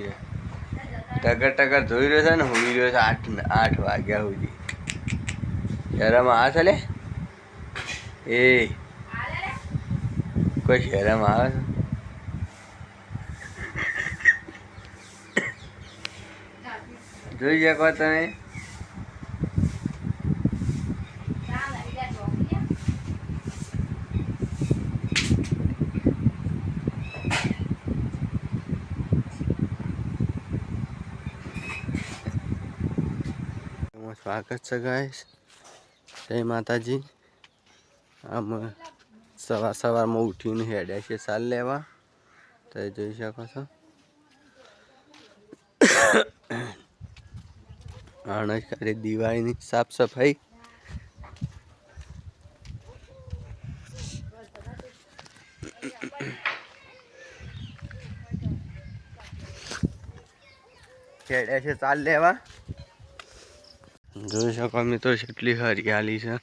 છીએ ટગર ટગર ધોઈ રહ્યો છે ને હોઈ રહ્યો છે આઠ આઠ વાગ્યા સુધી. શહેરમાં આ ચાલે એ. કોઈ શહેરમાં આવે છે? જોઈ શકો તમે. એમાં સ્વાગત છે ગાઈસ જય માતાજી. આમ, સવાર સવારમાં ઉઠીને હેડ્યા છે સાલ લેવા. તો જોઈ શકો છો. આણસ કરી દિવાળીની સાફ સફાઈ હેડ્યા છે ચાલ લેવા. જોઈ શકો મિત્રો કેટલી હરિયાળી છે.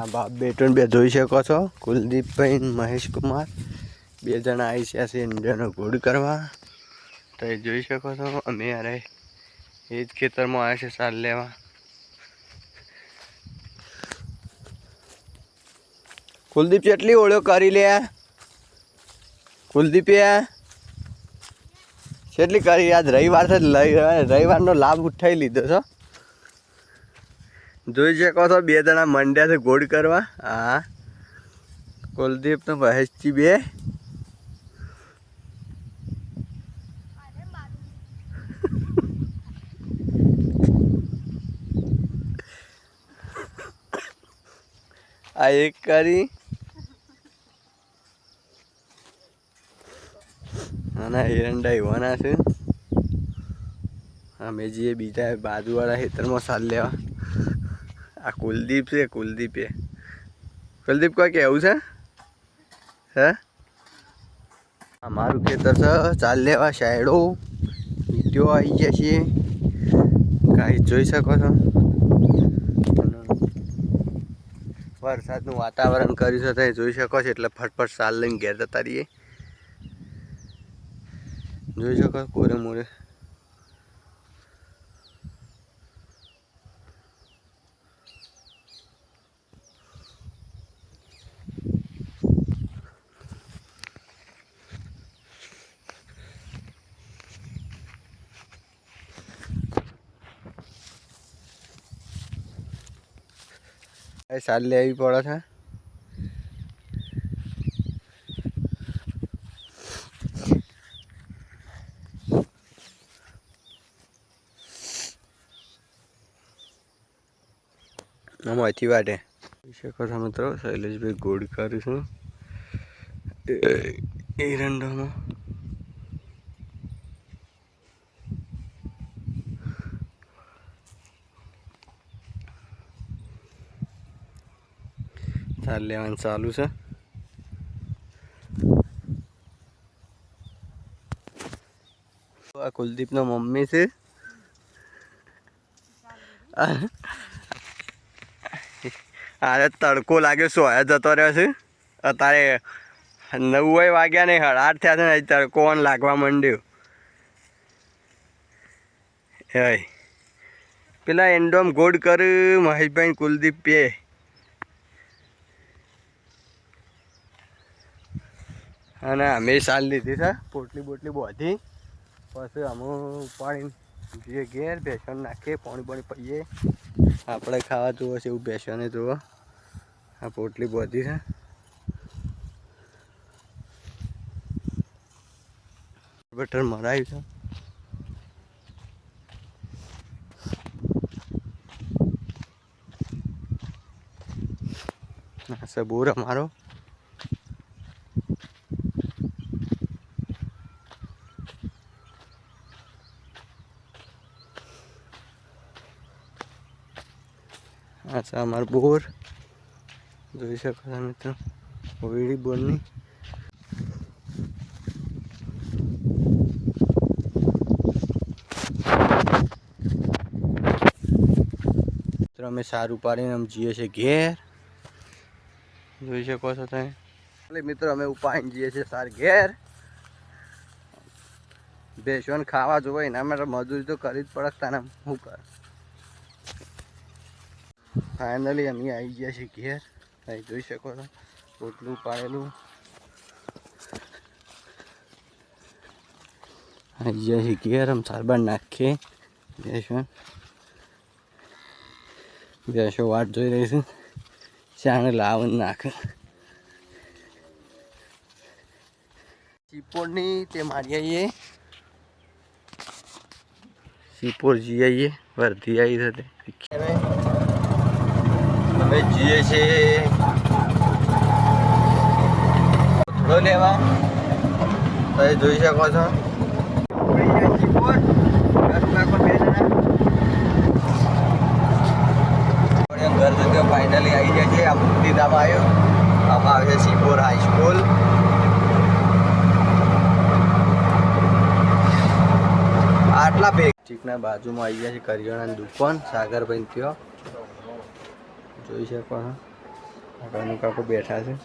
આ બાપ બે ત્રણ બે જોઈ શકો છો. કુલદીપભાઈ મહેશ કુમાર બે જણા આવી છે છે ઇન્ડિયાનો ઘોડ કરવા. તો એ જોઈ શકો છો, અમે અરે એ જ ખેતરમાં આવ્યા છે સાર લેવા. કુલદીપ કેટલી ઓળો કરી લે. કુલદીપે કેટલી કરી, આજ રવિવાર રવિવારનો લાભ ઉઠાવી લીધો છો. જોઈ શકો છો, બે જણા મંડ્યા ગોળ કરવા. હા. કુલદીપ તો મહેશજી બે. આ એક કરી. અને એરંડા એવાના છે. અમે જઈએ બીજા બાજુવાળા ખેતરમાં સાર લેવા. આ કુલદીપ છે, કુલદીપે. કુલદીપ કોઈ કેવું છે? હે? મારું ખેતર છે, ચાલ લેવા સાઈડો ઈટીઓ આવી ગયા છીએ. કાંઈ જોઈ શકો છો. વરસાદનું વાતાવરણ કર્યું છે તમે જોઈ શકો છો. એટલે ફટફટ સાલ લઈને ઘેર જતા રહીએ. જોઈ શકો કોરે મોરે. એ સાલ લેવી પડે છે. આમાંથી વાટે. શકો છો મિત્રો, શૈલેષભાઈ ગોળ કરું છું એરંડામાં ચાલ લેવાનું ચાલુ છે આ કુલદીપનો મમ્મી છે અરે તડકો લાગ્યો સોયા જતો રહ્યો છે અત્યારે નવ વાગ્યા ને હળાટ થયા છે ને તડકો લાગવા માંડ્યો હે પેલા એન્ડોમ ગોડ કર મહેશભાઈ કુલદીપ પે અને અમે સાલ લીધી છે, પોટલી બોટલી બધી. પછી અમે પાણી જઈએ ઘેર બેસણ નાખીએ, પાણી પાણી પીએ. આપણે ખાવા જુઓ છે એવું બેસણે જુઓ. આ પોટલી બોધી છે. બટર મરાયું છે. આ સબૂર અમારો. આ છે અમારો બોર. જોઈ શકો છો મિત્રો વીડી બોરની. મિત્રો, અમે સારું પાડીને અમે જઈએ છીએ ઘેર. જોઈ શકો છો તમે. મિત્રો, અમે ઉપાડીને જઈએ છીએ સાર ઘેર. ભેંસોને ખાવા જોવાય એના માટે મજૂરી તો કરી જ પડે, તને શું કર? ફાઇનલી અમે આવી ગયા છીએ ઘેર. અહીં જોઈ શકો છો રોટલું પાડેલું આવી ગયા છીએ ઘેર, આમ સારબાર નાખીએ. ભેંસો જશો વાટ જોઈ રહીશું ચાણે લાવન નાખે. ચીપોડની તે મારી આવીએ સિપોર જી આવીએ વર્ધી આવી છે અમે જઈએ છીએ. થોડો લેવા. તમે જોઈ શકો છો. ઘર જગ્યા ફાઇનલી આવી જાય છે. આ મુક્તિધામ આવ્યો. આમાં આવે છે સીપોર હાઈસ્કૂલ આટલા ભેગ. બાજુમાં આવી ગયા છે કરિયાણાની દુકાન સાગરભાઈ ત્યાં. જોઈ શકો, હા. કાકાનું કાકો બેઠા છે.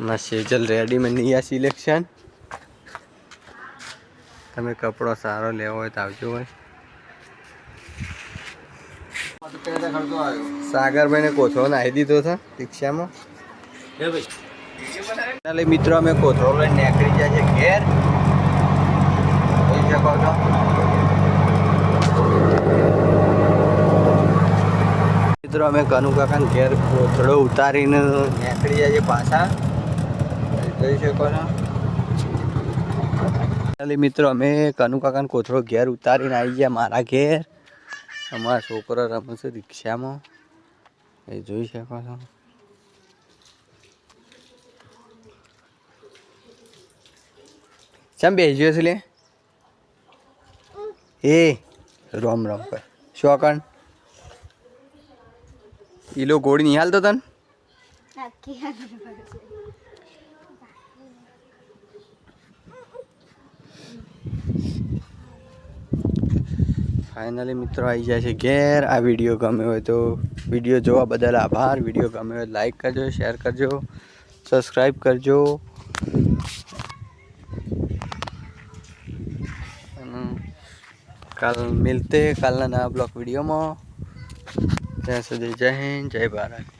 ના સેજલ રેડીમાં આ સિલેક્શન તમે કપડો સારો લેવો હોય તો આવજો હોય સાગરભાઈ ને કોથળો નાહી દીધો છે રિક્ષામાં. એટલે મિત્રો અમે કોથળો લઈને નીકળી જાય છે ઘેર. જોઈ શકો છો. મિત્રો અમે કનુ કાકા ઘેર કોથળો ઉતારીને નીકળી જાય છે પાછા. જોઈ શકો છો. ચાલી મિત્રો અમે કનુ કાકાનો કોથળો ઘેર ઉતારીને આવી ગયા મારા ઘેર. અમારા છોકરા રમે છે રિક્ષામાં. એ જોઈ શકો છો ચમ બેસ્યો છે લે? એ, રોમ રોમ કર શું કણ ઈલો ગોળી નહીં હાલતો તન? ફાઇનલી મિત્રો આવી જાય છે ઘેર. આ વીડિયો ગમે હોય તો વીડિયો જોવા બદલ આભાર. વીડિયો ગમે હોય લાઈક કરજો શેર કરજો સબસ્ક્રાઈબ કરજો. કાલ મિલતે કાલના નવા બ્લોક વિડીયોમાં ત્યાં સુધી જય હિન્દ, જય ભારત.